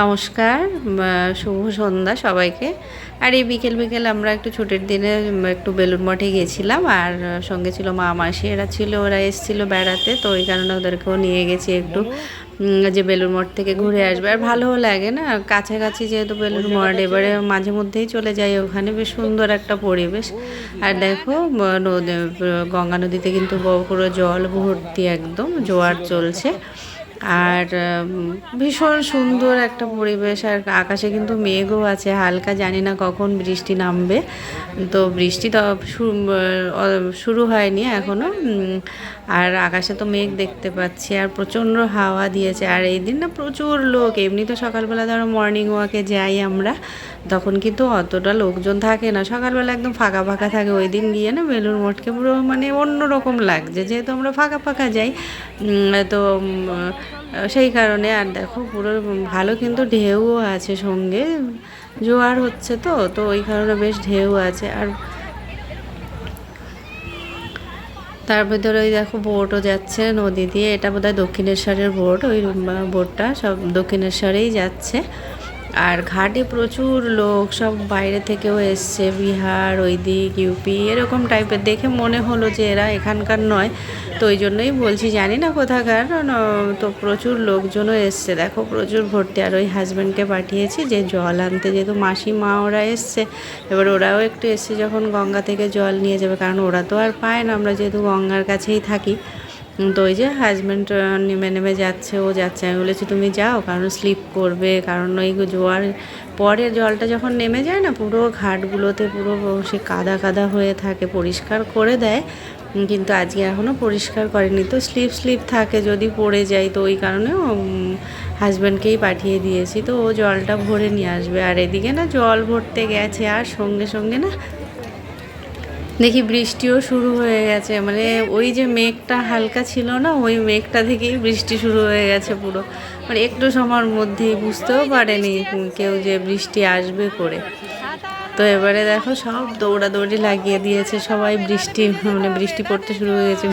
নমস্কার শুভ সন্ধ্যা সবাইকে। আর এই বিকেল বিকেল আমরা একটু ছুটির দিনে একটু বেলুন মঠে গেছিলাম, আর সঙ্গে ছিল মা মাসি, এরা ছিল, ওরা এসেছিল বেড়াতে, তো ওই কারণে ওদেরকেও নিয়ে গেছি একটু যে বেলুর মঠ থেকে ঘুরে আসবে। আর ভালোও লাগে না, কাছাকাছি যেহেতু বেলুর মঠ, এবারে মাঝে মধ্যেই চলে যাই ওখানে, বেশ সুন্দর একটা পরিবেশ। আর দেখো নদী গঙ্গা নদীতে কিন্তু পুরো জল ভর্তি একদম, জোয়ার চলছে। আর ভীষণ সুন্দর একটা পরিবেশ, আর আকাশে কিন্তু মেঘও আছে, হালকা জানি না কখন বৃষ্টি নামবে। তো বৃষ্টি তো শুরু হয়নি এখনও আর আকাশে তো মেঘ দেখতে পাচ্ছি, আর প্রচণ্ড হাওয়া দিয়েছে, আর এই দিন না প্রচুর লোক, এমনি তো সকালবেলা ধরো মর্নিং ওয়াকে যাই আমরা, তখন কিন্তু অতটা লোকজন থাকে না, সকালবেলা একদম ফাঁকা ফাঁকা থাকে, ওই দিন গিয়ে না বেলুর মঠকে পুরো মানে অন্যরকম লাগছে, যেহেতু আমরা ফাঁকা ফাঁকা যাই তো সেই কারণে আর দেখো পুরো ভালো কিন্তু ঢেউও আছে সঙ্গে। জোয়ার হচ্ছে তো তো ওই কারণে বেশ ঢেউ আছে। আর তার ভেতরে ওই দেখো বোটও যাচ্ছে নদী দিয়ে। এটা বোধহয় দক্ষিণেশ্বরের বোট, ওই বোটটা সব দক্ষিণেশ্বরেই যাচ্ছে। আর ঘাটে প্রচুর লোক, সব বাইরে থেকেও এসছে, বিহার ওই দিক ইউপি, এরকম টাইপের দেখে মনে হলো যে এরা এখানকার নয়, তো ওই জন্যই বলছি, জানি না কোথাকার তো প্রচুর লোকজনও এসছে। দেখো, প্রচুর ভর্তি। আর ওই হাজব্যান্ডকে পাঠিয়েছি যে জল আনতে, যেহেতু মাসি মা ওরা এসছে, এবার ওরাও একটু এসছে যখন গঙ্গা থেকে জল নিয়ে যাবে, কারণ ওরা তো আর পায় না। আমরা যেহেতু গঙ্গার কাছেই থাকি তো ওই যে হাজব্যান্ড নেমে নেমে যাচ্ছে, ও যাচ্ছে। আমি বলেছি, তুমি যাও, কারণ স্লিপ করবে, কারণ ওই জোয়ার পরে জলটা যখন নেমে যায় না, পুরো ঘাটগুলোতে পুরো সে কাদা কাদা হয়ে থাকে, পরিষ্কার করে দেয়। কিন্তু আজকে এখনও পরিষ্কার করেনি। তো স্লিপ স্লিপ থাকে, যদি পড়ে যায় তো ওই কারণে হাজব্যান্ডকেই পাঠিয়ে দিয়েছি। তো ও জলটা ভরে নিয়ে আসবে। আর এদিকে না, জল ভরতে গেছে, আর সঙ্গে সঙ্গে না দেখি বৃষ্টিও শুরু হয়ে গেছে। মানে ওই যে মেঘটা হালকা ছিল না, ওই মেঘটা থেকেই বৃষ্টি শুরু হয়ে গেছে পুরো। মানে একটু সময়ের মধ্যেই বুঝতেও পারেনি কেউ যে বৃষ্টি আসবে করে। তো এবারে দেখো সব দৌড়াদৌড়ি লাগিয়ে দিয়েছে, সবাই বৃষ্টি মানে বৃষ্টি পড়তে শুরু হয়ে গেছে।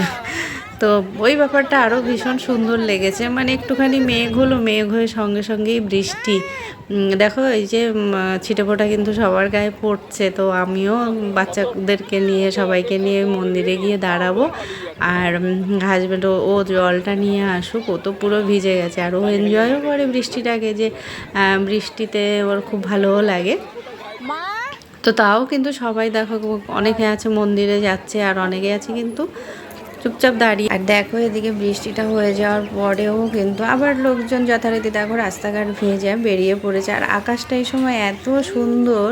তো ওই ব্যাপারটা আরও ভীষণ সুন্দর লেগেছে। মানে একটুখানি মেঘ হলো মেঘ হয়ে সঙ্গে সঙ্গেই বৃষ্টি। দেখো এই যে ছিটে ফোটা কিন্তু সবার গায়ে পড়ছে তো আমিও বাচ্চাদেরকে নিয়ে সবাইকে নিয়ে মন্দিরে গিয়ে দাঁড়াবো। আর হাজব্যান্ড ও জলটা নিয়ে আসুক ও তো পুরো ভিজে গেছে। আর ও এনজয়ও করে বৃষ্টিটাকে যে বৃষ্টিতে ওর খুব ভালোও লাগে। তো তাও কিন্তু সবাই দেখো অনেকে আছে মন্দিরে যাচ্ছে আর অনেকে আছে কিন্তু চুপচাপ দাঁড়িয়ে। আর দেখো এদিকে বৃষ্টিটা হয়ে যাওয়ার পরেও কিন্তু আবার লোকজন যথারীতি দেখো রাস্তাঘাট ভেজে বেরিয়ে পড়েছে। আর আকাশটা এই সময় এত সুন্দর।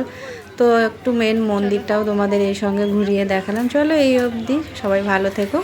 তো একটু মেন মন্দিরটাও তোমাদের এই সঙ্গে ঘুরিয়ে দেখালাম। চলো এই অবধি। সবাই ভালো থেকো।